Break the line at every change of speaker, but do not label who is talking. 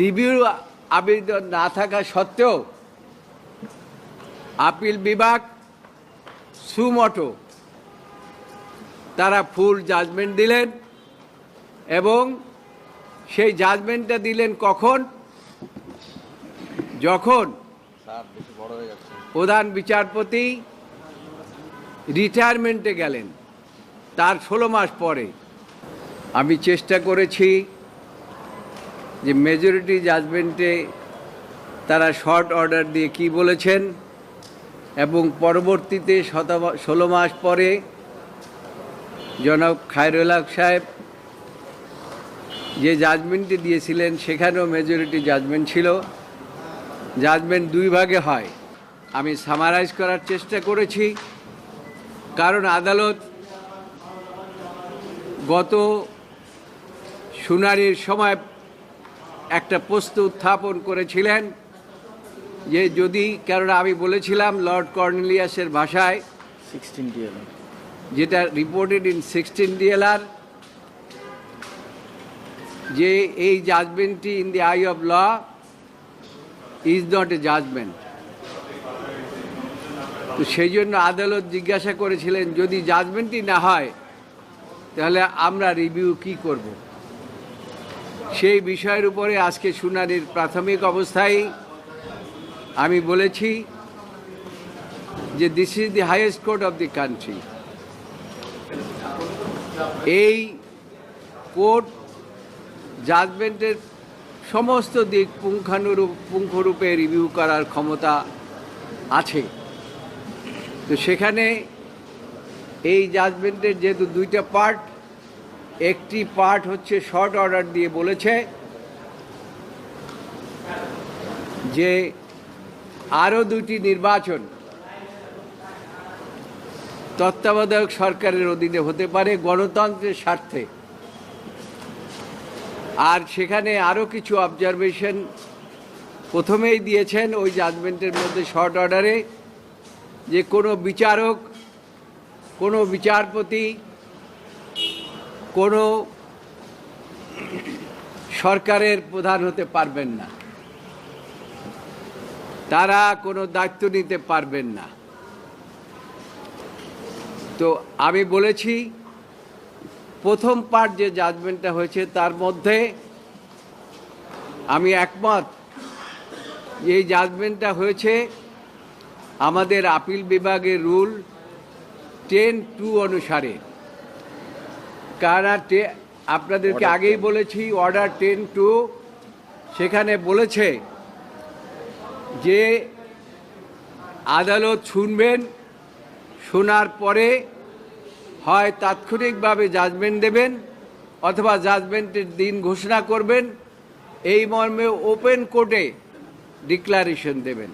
Review আবেদন না থাকা সত্ত্বেও আপিল বিভাগ, সুমটো, তারা ফুল জাজমেন্ট দিলেন এবং সেই জাজমেন্টটা দিলেন কখন? যখন প্রধান বিচারপতি রিটায়ারমেন্টে গেলেন, তার ষোলো মাস পরে। আমি চেষ্টা করেছি যে মেজরিটি জাজমেন্টে তারা শর্ট অর্ডার দিয়ে কি বলেছেন এবং পরবর্তীতে শত ষোলো মাস পরে জনাব খায়রুল হক সাহেব যে জাজমেন্টটি দিয়েছিলেন সেখানেও মেজরিটি জাজমেন্ট ছিল। জাজমেন্ট দুই ভাগে হয়। আমি সামারাইজ করার চেষ্টা করেছি। কারণ আদালত গত শুনানির সময় একটা প্রশ্ন উত্থাপন করেছিলেন যে যদি কেননা আমি বলেছিলাম লর্ড কর্নেলিয়াসের ভাষায়
সিক্সটিন
যেটা রিপোর্টেড ইন সিক্সটিন ডিএলআর যে এই জাজমেন্টটি in the eye of law is not a judgment তো সেই জন্য আদালত জিজ্ঞাসা করেছিলেন যদি জাজমেন্টই না হয় তাহলে আমরা রিভিউ কি করব? সেই বিষয়ের উপরে আজকে শুনানির প্রাথমিক অবস্থায় আমি বলেছি যে this is the highest court of the country এই কোর্ট জাজমেন্টের সমস্ত দিক পুঙ্খানুরূপ পুঙ্খরূপে রিভিউ করার ক্ষমতা আছে। তো সেখানে এই জাজমেন্টের যেহেতু দুইটা পার্ট একটি পার্ট হচ্ছে শর্ট অর্ডার দিয়ে বলেছে যে আরও দুটি নির্বাচন তত্ত্বাবধায়ক সরকারের অধীনে হতে পারে গণতন্ত্রের স্বার্থে। আর সেখানে আরও কিছু অবজারভেশন প্রথমেই দিয়েছেন ওই জাজমেন্টের মধ্যে শর্ট অর্ডারে যে কোনো বিচারক, কোনো বিচারপতি কোনো সরকারের প্রধান হতে পারবেন না। তারা কোনো দায়িত্ব নিতে পারবেন না। তো আমি বলেছি, প্রথম পার্ট যে জাজমেন্টটা হয়েছে, তার মধ্যে আমি একমত এই জাজমেন্টটা হয়েছে, আমাদের আপিল বিভাগের রুল টেন টু অনুসারে। কারণ টে- আপনাদেরকে আগেই বলেছি অর্ডার টেন টু সেখানে বলেছে যে আদালত শুনবেন শোনার পরে হয় তাৎক্ষণিকভাবে জাজমেন্ট দেবেন অথবা জাজমেন্টের দিন ঘোষণা করবেন এই মর্মে ওপেন কোর্টে ডিক্লারেশন দেবেন।